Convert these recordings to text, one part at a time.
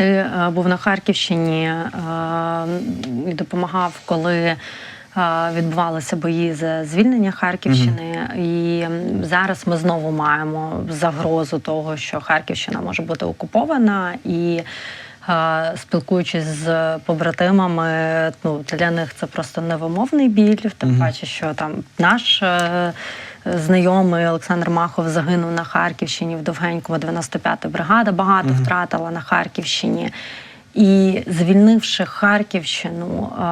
Ти е, був на Харківщині е, і допомагав, коли е, відбувалися бої за звільнення Харківщини. І зараз ми знову маємо загрозу того, що Харківщина може бути окупована і. Спілкуючись з побратимами, ну для них це просто невимовний біль. Тим паче, що там наш е, знайомий Олександр Махов загинув на Харківщині в Довгенькому, 95-та бригада багато втратила на Харківщині. І звільнивши Харківщину е,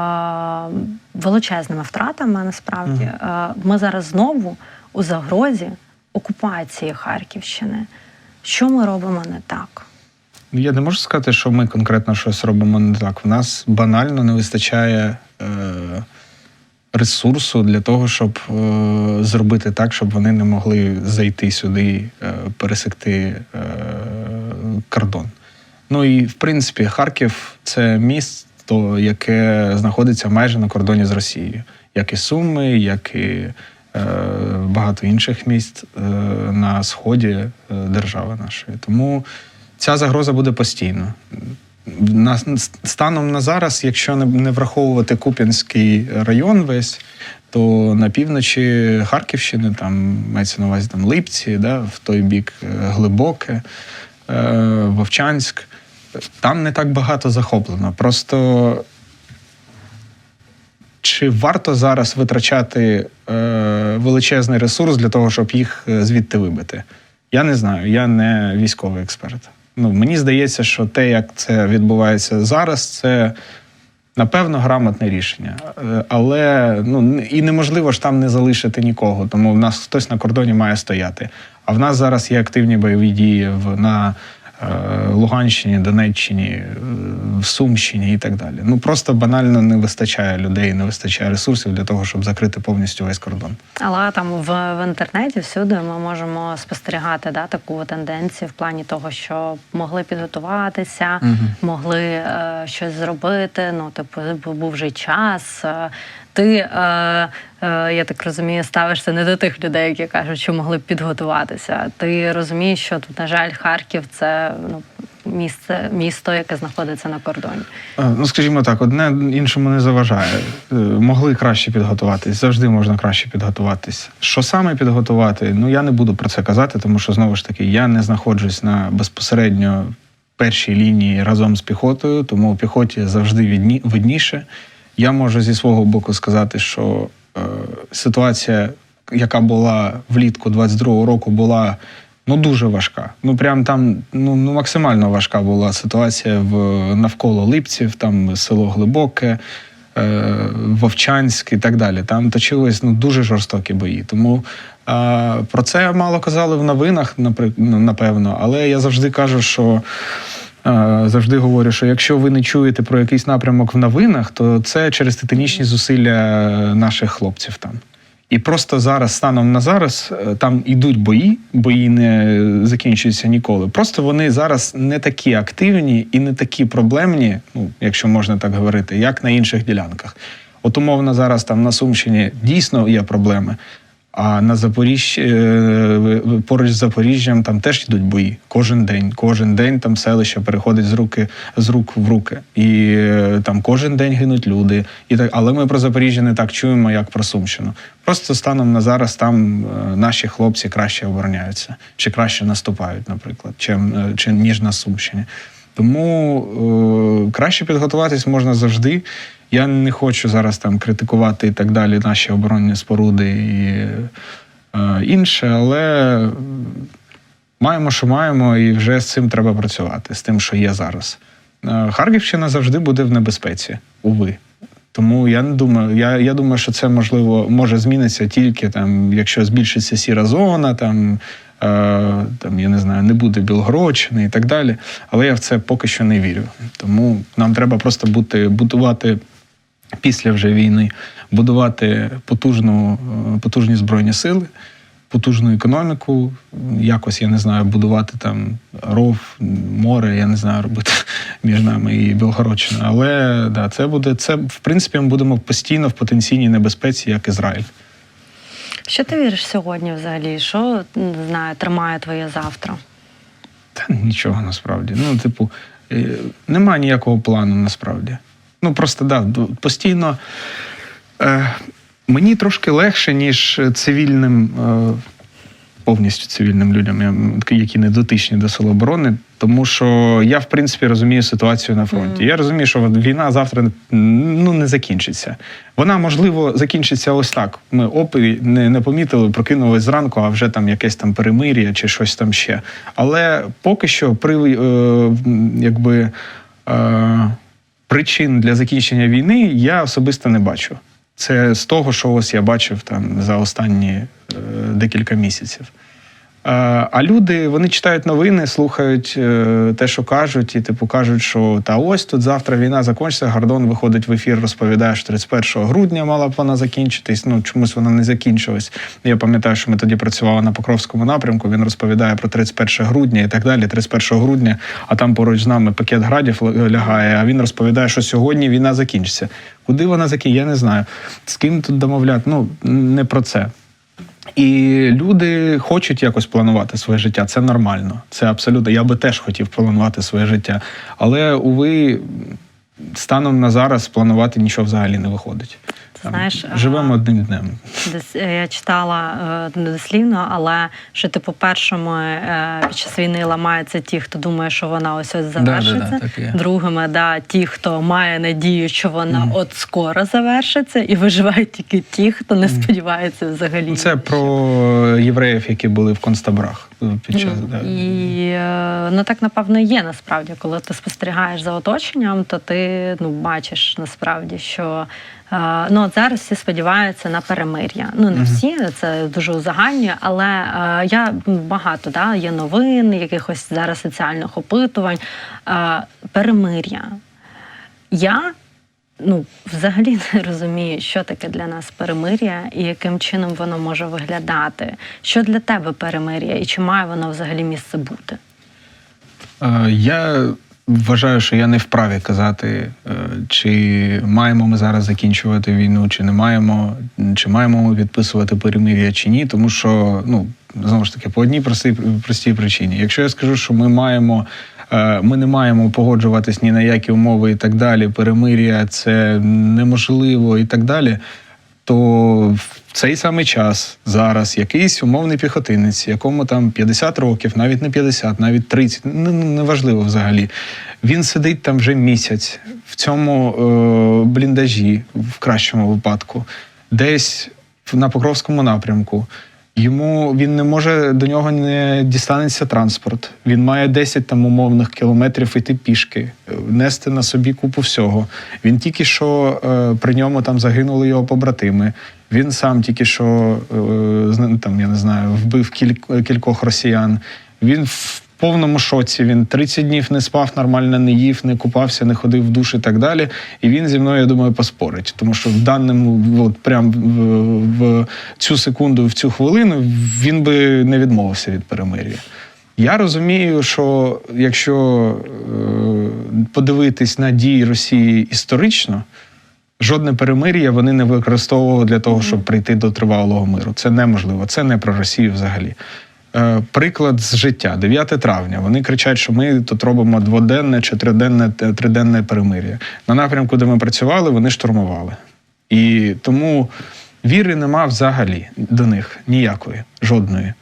величезними втратами, насправді, е, ми зараз знову у загрозі окупації Харківщини. Що ми робимо не так? Я не можу сказати, що ми конкретно щось робимо не так. В нас банально не вистачає е, ресурсу для того, щоб е, зробити так, щоб вони не могли зайти сюди, е, пересекти е, кордон. Ну і в принципі, Харків це місто, яке знаходиться майже на кордоні з Росією, як і Суми, як і е, багато інших міст е, на сході е, держави нашої. Тому ця загроза буде постійно. На, станом на зараз, якщо не, враховувати Куп'янський район весь, то на півночі Харківщини, там мається на увазі там Липці, да, в той бік е, Глибоке, е, Вовчанськ. Там не так багато захоплено. Просто чи варто зараз витрачати е, величезний ресурс для того, щоб їх звідти вибити? Я не знаю, я не військовий експерт. Ну, мені здається, що те, як це відбувається зараз, це напевно грамотне рішення. Е, Але ну і неможливо ж там не залишити нікого, тому в нас хтось на кордоні має стояти. А в нас зараз є активні бойові дії в на Луганщині, Донеччині, е, в Сумщині і так далі. Ну просто банально не вистачає людей, не вистачає ресурсів для того, щоб закрити повністю весь кордон. Але там в, в інтернеті всюди ми можемо спостерігати да, таку тенденцію в плані того, що могли підготуватися, могли е, щось зробити. Ну, типу, був вже час. Ти, е, е, я так розумію, ставишся не до тих людей, які кажуть, що могли б підготуватися. Ти розумієш, що тут, на жаль, Харків це ну, місце, місто, яке знаходиться на кордоні. Е, Ну, скажімо так, одне іншому не заважає. Могли краще підготуватись, завжди можна краще підготуватись. Що саме підготувати? Ну я не буду про це казати, тому що знову ж таки я не знаходжусь на безпосередньо першій лінії разом з піхотою, тому у піхоті завжди видніше. Я можу зі свого боку сказати, що е, ситуація, яка була влітку 22-го року, була ну дуже важка. Ну прям там ну, ну максимально важка була ситуація в навколо Липців, там село Глибоке, е, Вовчанськ і так далі. Там точились ну дуже жорстокі бої. Тому е, про це мало казали в новинах, ну, напевно, але я завжди кажу, що. Завжди говорю, що якщо ви не чуєте про якийсь напрямок в новинах, то це через титанічні зусилля наших хлопців там. І просто зараз, станом на зараз, е, там ідуть бої, бої не закінчуються ніколи. Просто вони зараз не такі активні і не такі проблемні, ну якщо можна так говорити, як на інших ділянках. От умовно зараз там на Сумщині дійсно є проблеми. А на Запоріжжі е, поруч з Запоріжжям там теж йдуть бої кожен день. Кожен день там селище переходить з руки з рук в руки, і е, там кожен день гинуть люди. І так, але ми про Запоріжжя не так чуємо, як про Сумщину. Просто станом на зараз там е, наші хлопці краще обороняються чи краще наступають, наприклад, чим чи ніж на Сумщині. Тому е, краще підготуватись можна завжди. Я не хочу зараз там критикувати і так далі наші оборонні споруди і е, інше, але маємо, що маємо, і вже з цим треба працювати, з тим, що є зараз. Е, Харківщина завжди буде в небезпеці, уви. Тому я не думаю, я, я думаю, що це можливо може змінитися тільки там, якщо збільшиться сіра зона, там, е, там я не знаю, не буде Білгородщини і так далі. Але я в це поки що не вірю. Тому нам треба просто бути будувати після вже війни, будувати потужну, е, потужні збройні сили. Потужну економіку, якось я не знаю, будувати там ров, море, я не знаю, робити між нами і Білгородщиною. Але да, це буде це в принципі ми будемо постійно в потенційній небезпеці, як Ізраїль. Що ти віриш сьогодні взагалі? Що не знаю, тримає твоє завтра? Та нічого насправді. Ну, типу, Е, Нема ніякого плану насправді. Ну просто да, постійно е, мені трошки легше, ніж цивільним, е, повністю цивільним людям, які не дотичні до сил оборони, тому що я, в принципі, розумію ситуацію на фронті. Я розумію, що війна завтра ну, не закінчиться. Вона, можливо, закінчиться ось так. Ми опи не, не помітили, прокинулись зранку, а вже там якесь там перемир'я чи щось там ще. Але поки що при е, якби. Е, причин для закінчення війни я особисто не бачу. Це з того, що ось я бачив там за останні е, декілька місяців. Е, а люди вони читають новини, слухають е, те, що кажуть, і типу кажуть, що та ось тут завтра війна закінчиться. Гордон виходить в ефір, розповідає, що 31 грудня мала б вона закінчитись. Ну чомусь вона не закінчилась. Я пам'ятаю, що ми тоді працювали на Покровському напрямку. Він розповідає про 31 грудня і так далі. 31 грудня, а там поруч з нами пакет градів лягає. А він розповідає, що сьогодні війна закінчиться. Куди вона закінчиться? Я не знаю. З ким тут домовляти? Ну не про це. І люди хочуть якось планувати своє життя. Це нормально. Це абсолютно. Я би теж хотів планувати своє життя. Але, уви, станом на зараз планувати нічого взагалі не виходить. Знаєш, живемо одним днем. Десь е, я читала е, дослівно, але що типу першими е, під час війни ламаються ті, хто думає, що вона ось ось завершиться. да, і є. Другими, да, ті, хто має надію, що вона от скоро завершиться, і виживають тільки ті, хто не сподівається взагалі. Це про євреїв, які були в концтаборах е, під час. да. І е, ну так напевно є насправді, коли ти спостерігаєш за оточенням, то ти ну бачиш насправді, що е, ну от зараз всі сподіваються на перемир'я. Ну не всі це дуже узагальнює, але е, я багато да є новин, якихось зараз соціальних опитувань. Е, перемир'я. Я ну, взагалі не розумію, що таке для нас перемир'я і яким чином воно може виглядати. Що для тебе перемир'я і чи має воно взагалі місце бути? Е, Я вважаю, що я не вправі казати, е, чи маємо ми зараз закінчувати війну, чи не маємо, чи маємо ми підписувати перемир'я чи ні, тому що ну знову ж таки по одній простій простій причині. Якщо я скажу, що ми маємо. Е, Ми не маємо погоджуватись ні на які умови і так далі. Перемир'я це неможливо і так далі. То в цей самий час зараз якийсь умовний піхотинець, якому там 50 років, навіть не 50, навіть 30, ну, ну, неважливо взагалі. Він сидить там вже місяць в цьому е, бліндажі, в кращому випадку, десь на Покровському напрямку. Йому він не може до нього не дістанеться транспорт. Він має 10 там умовних кілометрів іти пішки, е, нести на собі купу всього. Він тільки що е, при ньому там загинули його побратими. Він сам тільки що е, там, я не знаю, вбив кіль- кількох росіян. Він в повному шоці. Він 30 днів не спав, нормально не їв, не купався, не ходив в душ і так далі. І він зі мною, я думаю, поспорить. Тому що в даному, от прям в, в цю секунду, в цю хвилину, він би не відмовився від перемир'я. Я розумію, що якщо е, подивитись на дії Росії історично, жодне перемир'я вони не використовували для того, щоб прийти до тривалого миру. Це неможливо, це не про Росію взагалі. Е, Приклад з життя, 9 травня. Вони кричать, що ми тут робимо дводенне чи триденне, е, триденне перемир'я. На напрямку, де ми працювали, вони штурмували. І тому віри нема взагалі до них ніякої, жодної.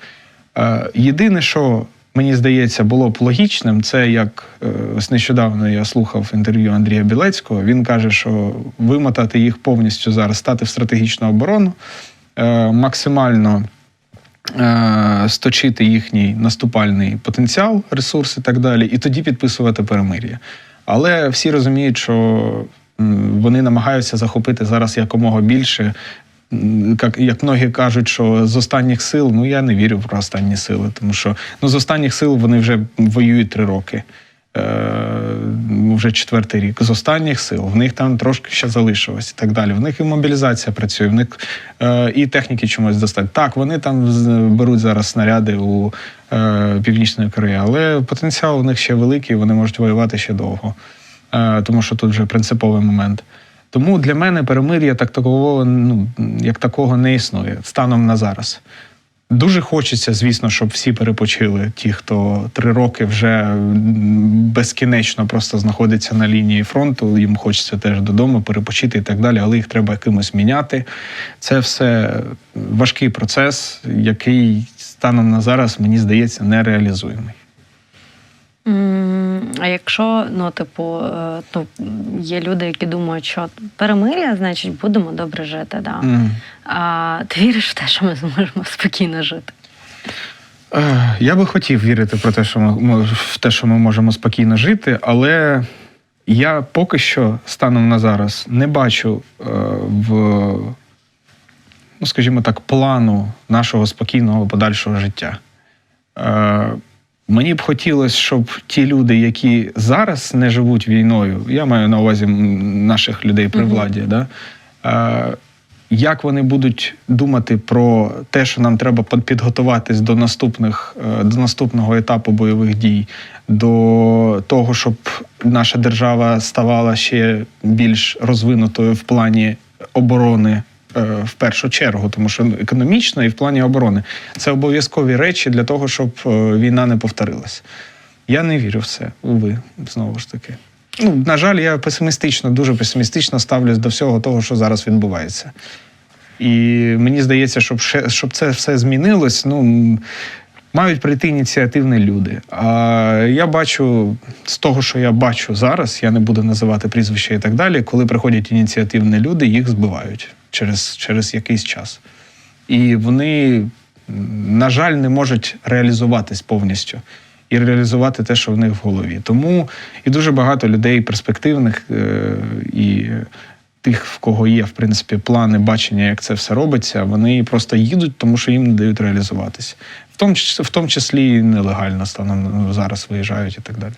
Е, Єдине, що мені здається, було б логічним, це як ось нещодавно я слухав інтерв'ю Андрія Білецького. Він каже, що вимотати їх повністю зараз, стати в стратегічну оборону, максимально сточити їхній наступальний потенціал, ресурс і так далі, і тоді підписувати перемир'я. Але всі розуміють, що вони намагаються захопити зараз якомога більше. Як, як многі кажуть, що з останніх сил, ну я не вірю про останні сили, тому що ну, з останніх сил вони вже воюють три роки. Е, вже четвертий рік. З останніх сил. В них там трошки ще залишилось і так далі. В них і мобілізація працює, в них е, і техніки чомусь достатньо. Так, вони там беруть зараз снаряди у е, Північної Кореї, але потенціал у них ще великий, вони можуть воювати ще довго. Тому що тут вже принциповий момент. Тому для мене перемир'я так такого, ну, як такого не існує станом на зараз. Дуже хочеться, звісно, щоб всі перепочили. Ті, хто три роки вже безкінечно просто знаходиться на лінії фронту, їм хочеться теж додому перепочити і так далі, але їх треба якимось міняти. Це все важкий процес, який станом на зараз, мені здається, нереалізуємий. А якщо, ну, типу, е, ну, є люди, які думають, що перемир'я, значить, будемо добре жити. Да? М. А ти віриш в те, що ми зможемо спокійно жити? Е, Я би хотів вірити про те, що ми ми- в те, що ми можемо спокійно жити, але я поки що станом на зараз не бачу е, в, ну скажімо так, плану нашого спокійного подальшого життя. Мені б хотілося, щоб ті люди, які зараз не живуть війною, я маю на увазі наших людей при владі, да, е, як вони будуть думати про те, що нам треба під- підготуватись до наступних е, до наступного етапу бойових дій, до того, щоб наша держава ставала ще більш розвинутою в плані оборони. Е, В першу чергу, тому що економічно і в плані оборони це обов'язкові речі для того, щоб е, війна не повторилась. Я не вірю в це, уви, знову ж таки. Ну, на жаль, я песимістично, дуже песимістично ставлюсь до всього того, що зараз відбувається. І мені здається, щоб, ще, щоб це все змінилось, ну, мають прийти ініціативні люди. А я бачу, з того, що я бачу зараз, я не буду називати прізвища і так далі, коли приходять ініціативні люди, їх збивають через, через якийсь час. І вони, на жаль, не можуть реалізуватись повністю і реалізувати те, що в них в голові. Тому і дуже багато людей перспективних е, і тих, в кого є в принципі плани, бачення, як це все робиться, вони просто їдуть, тому що їм не дають реалізуватись. В тому, в тому числі і нелегально станом ну, зараз виїжджають і так далі.